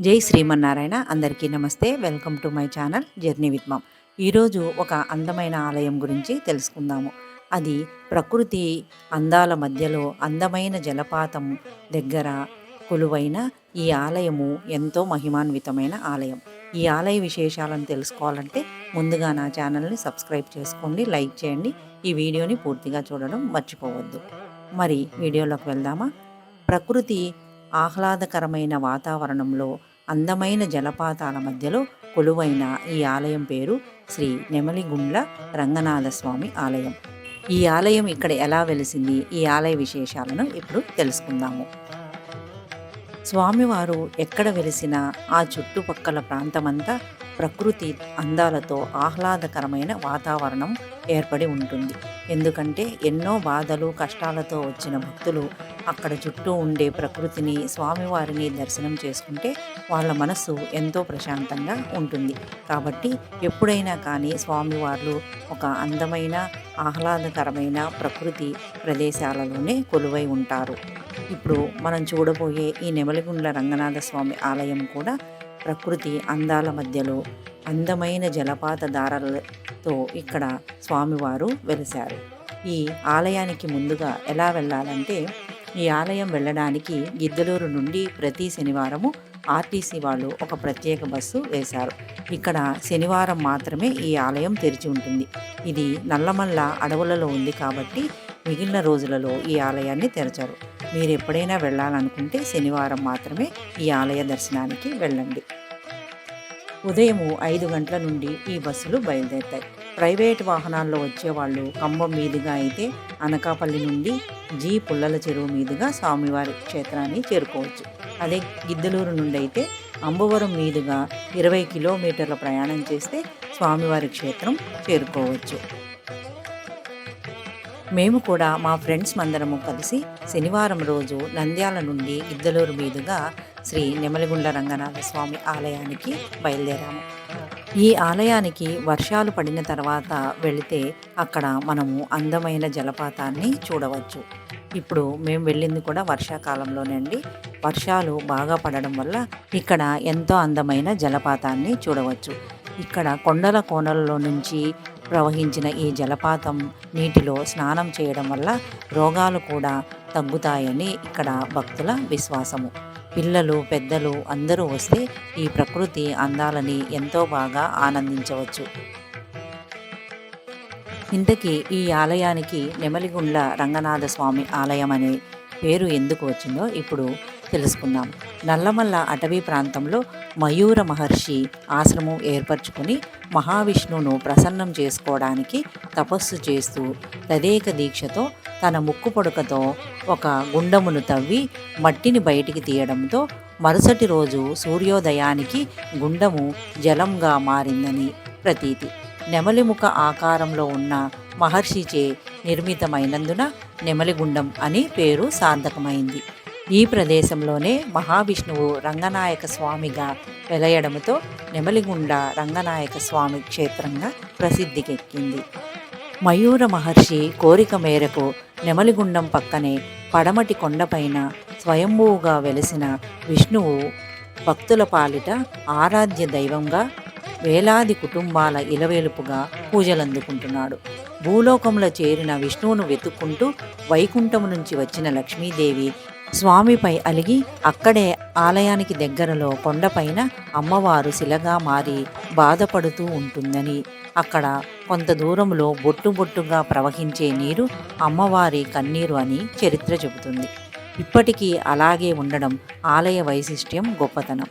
జై శ్రీమన్నారాయణ. అందరికీ నమస్తే. Welcome to my channel journey with mom. ఈరోజు ఒక అందమైన ఆలయం గురించి తెలుసుకుందాము. అది ప్రకృతి అందాల మధ్యలో అందమైన జలపాతం దగ్గర కొలువైన ఈ ఆలయము ఎంతో మహిమాన్వితమైన ఆలయం. ఈ ఆలయ విశేషాలను తెలుసుకోవాలంటే ముందుగా నా ఛానల్ని సబ్స్క్రైబ్ చేసుకోండి లైక్ చేయండి. ఈ వీడియోని పూర్తిగా చూడడం మర్చిపోవద్దు. మరి వీడియోలోకి వెళ్దామా? ప్రకృతి ఆహ్లాదకరమైన వాతావరణంలో అందమైన జలపాతాల మధ్యలో కొలువైన ఈ ఆలయం పేరు శ్రీ నెమలిగుండ్ల రంగనాథ స్వామి ఆలయం. ఈ ఆలయం ఇక్కడ ఎలా వెలిసింది? ఈ ఆలయ విశేషాలను ఇప్పుడు తెలుసుకుందాము. స్వామివారు ఎక్కడ వెలిసినా ఆ చుట్టుపక్కల ప్రాంతమంతా ప్రకృతి అందాలతో ఆహ్లాదకరమైన వాతావరణం ఏర్పడి ఉంటుంది. ఎందుకంటే ఎన్నో బాధలు కష్టాలతో వచ్చిన భక్తులు అక్కడ చుట్టూ ఉండే ప్రకృతిని స్వామివారిని దర్శనం చేసుకుంటే వాళ్ళ మనస్సు ఎంతో ప్రశాంతంగా ఉంటుంది. కాబట్టి ఎప్పుడైనా కానీ స్వామివార్లు ఒక అందమైన ఆహ్లాదకరమైన ప్రకృతి ప్రదేశాలలోనే కొలువై ఉంటారు. ఇప్పుడు మనం చూడబోయే ఈ నెమలిగుండ్ల రంగనాథ స్వామి ఆలయం కూడా ప్రకృతి అందాల మధ్యలో అందమైన జలపాత దారాలతో ఇక్కడ స్వామివారు వెలిశారు. ఈ ఆలయానికి ముందుగా ఎలా వెళ్ళాలంటే ఈ ఆలయం వెళ్ళడానికి గిద్దలూరు నుండి ప్రతి శనివారము ఆర్టీసీ వాళ్ళు ఒక ప్రత్యేక బస్సు వేశారు. ఇక్కడ శనివారం మాత్రమే ఈ ఆలయం తెరిచి ఉంటుంది. ఇది నల్లమల్ల అడవులలో ఉంది కాబట్టి మిగిలిన రోజులలో ఈ ఆలయాన్ని తెరచరు. మీరు ఎప్పుడైనా వెళ్ళాలనుకుంటే శనివారం మాత్రమే ఈ ఆలయ దర్శనానికి వెళ్ళండి. ఉదయము ఐదు గంటల నుండి ఈ బస్సులు బయలుదేరుతాయి. ప్రైవేట్ వాహనాల్లో వచ్చేవాళ్ళు కంబం మీదుగా అయితే అనకాపల్లి నుండి జీ పుల్లల చెరువు మీదుగా స్వామివారి క్షేత్రాన్ని చేరుకోవచ్చు. అదే గిద్దలూరు నుండి అయితే అంబవరం మీదుగా ఇరవై కిలోమీటర్ల ప్రయాణం చేస్తే స్వామివారి క్షేత్రం చేరుకోవచ్చు. మేము కూడా మా ఫ్రెండ్స్ మందరము కలిసి శనివారం రోజు నంద్యాల నుండి గిద్దలూరు మీదుగా శ్రీ నెమలిగుండ్ల రంగనాథ స్వామి ఆలయానికి బయలుదేరాము. ఈ ఆలయానికి వర్షాలు పడిన తర్వాత వెళితే అక్కడ మనము అందమైన జలపాతాన్ని చూడవచ్చు. ఇప్పుడు మేము వెళ్ళింది కూడా వర్షాకాలంలోనే అండి. వర్షాలు బాగా పడడం వల్ల ఇక్కడ ఎంతో అందమైన జలపాతాన్ని చూడవచ్చు. ఇక్కడ కొండల కోణల్లో నుంచి ప్రవహించిన ఈ జలపాతం నీటిలో స్నానం చేయడం వల్ల రోగాలు కూడా తగ్గుతాయని ఇక్కడ భక్తుల విశ్వాసము. పిల్లలు పెద్దలు అందరూ వస్తే ఈ ప్రకృతి అందాలని ఎంతో బాగా ఆనందించవచ్చు. ఇంతకీ ఈ ఆలయానికి నెమలిగుండ్ల రంగనాథ స్వామి ఆలయం అనే పేరు ఎందుకు వచ్చిందో ఇప్పుడు తెలుసుకుందాం. నల్లమల్ల అటవీ ప్రాంతంలో మయూర మహర్షి ఆశ్రమం ఏర్పరచుకుని మహావిష్ణువును ప్రసన్నం చేసుకోవడానికి తపస్సు చేస్తూ తదేక దీక్షతో తన ముక్కు పొడకతో ఒక గుండమును తవ్వి మట్టిని బయటికి తీయడంతో మరుసటి రోజు సూర్యోదయానికి గుండము జలంగా మారిందని ప్రతీతి. నెమలిముఖ ఆకారంలో ఉన్న మహర్షిచే నిర్మితమైనందున నెమలిగుండం అని పేరు సార్థకమైంది. ఈ ప్రదేశంలోనే మహావిష్ణువు రంగనాయక స్వామిగా వెలయడంతో నెమలిగుండ రంగనాయక స్వామి క్షేత్రంగా ప్రసిద్ధికెక్కింది. మయూర మహర్షి కోరిక మేరకు నెమలిగుండం పక్కనే పడమటి కొండపైన స్వయంభూగా వెలిసిన విష్ణువు భక్తుల పాలిట ఆరాధ్య దైవంగా వేలాది కుటుంబాల ఇలవేలుపుగా పూజలందుకుంటున్నాడు. భూలోకంలో చేరిన విష్ణువును వెతుక్కుంటూ వైకుంఠం నుంచి వచ్చిన లక్ష్మీదేవి స్వామిపై అలిగి అక్కడే ఆలయానికి దగ్గరలో కొండపైన అమ్మవారు శిలగా మారి బాధపడుతూ ఉంటుందని. అక్కడ కొంత దూరంలో బొట్టు బొట్టుగా ప్రవహించే నీరు అమ్మవారి కన్నీరు అని చరిత్ర చెబుతుంది. ఇప్పటికీ అలాగే ఉండడం ఆలయ వైశిష్ట్యం గొప్పతనం.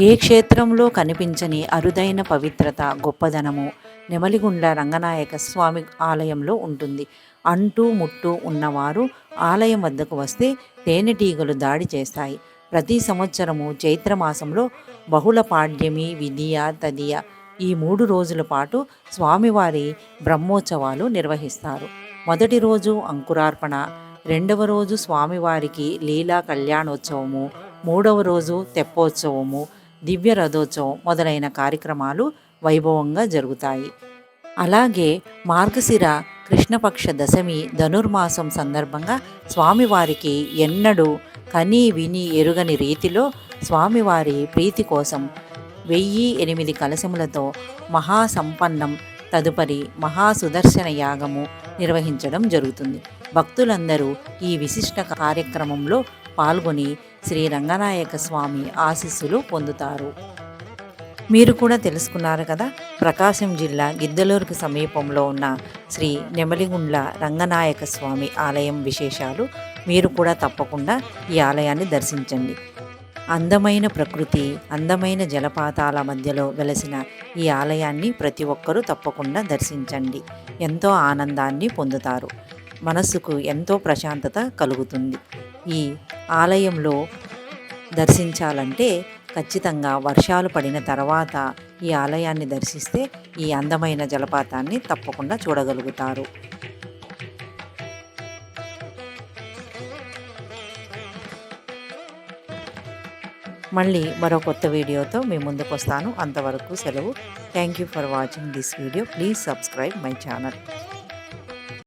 ఏ క్షేత్రంలో కనిపించని అరుదైన పవిత్రత గొప్పదనము నెమలిగుండ్ల రంగనాయక స్వామి ఆలయంలో ఉంటుంది. అంటూ ముట్టు ఉన్నవారు ఆలయం వద్దకు వస్తే తేనెటీగలు దాడి చేస్తాయి. ప్రతి సంవత్సరము చైత్రమాసంలో బహుళ పాడ్యమి విధియ తదియ ఈ మూడు రోజుల పాటు స్వామివారి బ్రహ్మోత్సవాలు నిర్వహిస్తారు. మొదటి రోజు అంకురార్పణ రెండవ రోజు స్వామివారికి లీలా కళ్యాణోత్సవము మూడవ రోజు తెప్పోత్సవము దివ్య రథోత్సవం మొదలైన కార్యక్రమాలు వైభవంగా జరుగుతాయి. అలాగే మార్గశిర కృష్ణపక్ష దశమి ధనుర్మాసం సందర్భంగా స్వామివారికి ఎన్నడూ కని విని ఎరుగని రీతిలో స్వామివారి ప్రీతి కోసం వెయ్యి ఎనిమిది కలశములతో మహాసంపన్నం తదుపరి మహాసుదర్శన యాగము నిర్వహించడం జరుగుతుంది. భక్తులందరూ ఈ విశిష్ట కార్యక్రమంలో పాల్గొని శ్రీ రంగనాయక స్వామి ఆశీస్సులు పొందుతారు. మీరు కూడా తెలుసుకున్నారు కదా ప్రకాశం జిల్లా గిద్దలూరుకు సమీపంలో ఉన్న శ్రీ నెమలిగుండ్ల రంగనాయక స్వామి ఆలయం విశేషాలు మీరు కూడా తప్పకుండా ఈ ఆలయాన్ని దర్శించండి. అందమైన ప్రకృతి అందమైన జలపాతాల మధ్యలో వెలసిన ఈ ఆలయాన్ని ప్రతి ఒక్కరూ తప్పకుండా దర్శించండి. ఎంతో ఆనందాన్ని పొందుతారు. మనస్సుకు ఎంతో ప్రశాంతత కలుగుతుంది. ఈ ఆలయంలో దర్శించాలంటే ఖచ్చితంగా వర్షాలు పడిన తర్వాత ఈ ఆలయాన్ని దర్శిస్తే ఈ అందమైన జలపాతాన్ని తప్పకుండా చూడగలుగుతారు. మళ్ళీ మరో కొత్త వీడియోతో మీ ముందుకు వస్తాను అంతవరకు సెలవు. Thank you for watching this video please subscribe my channel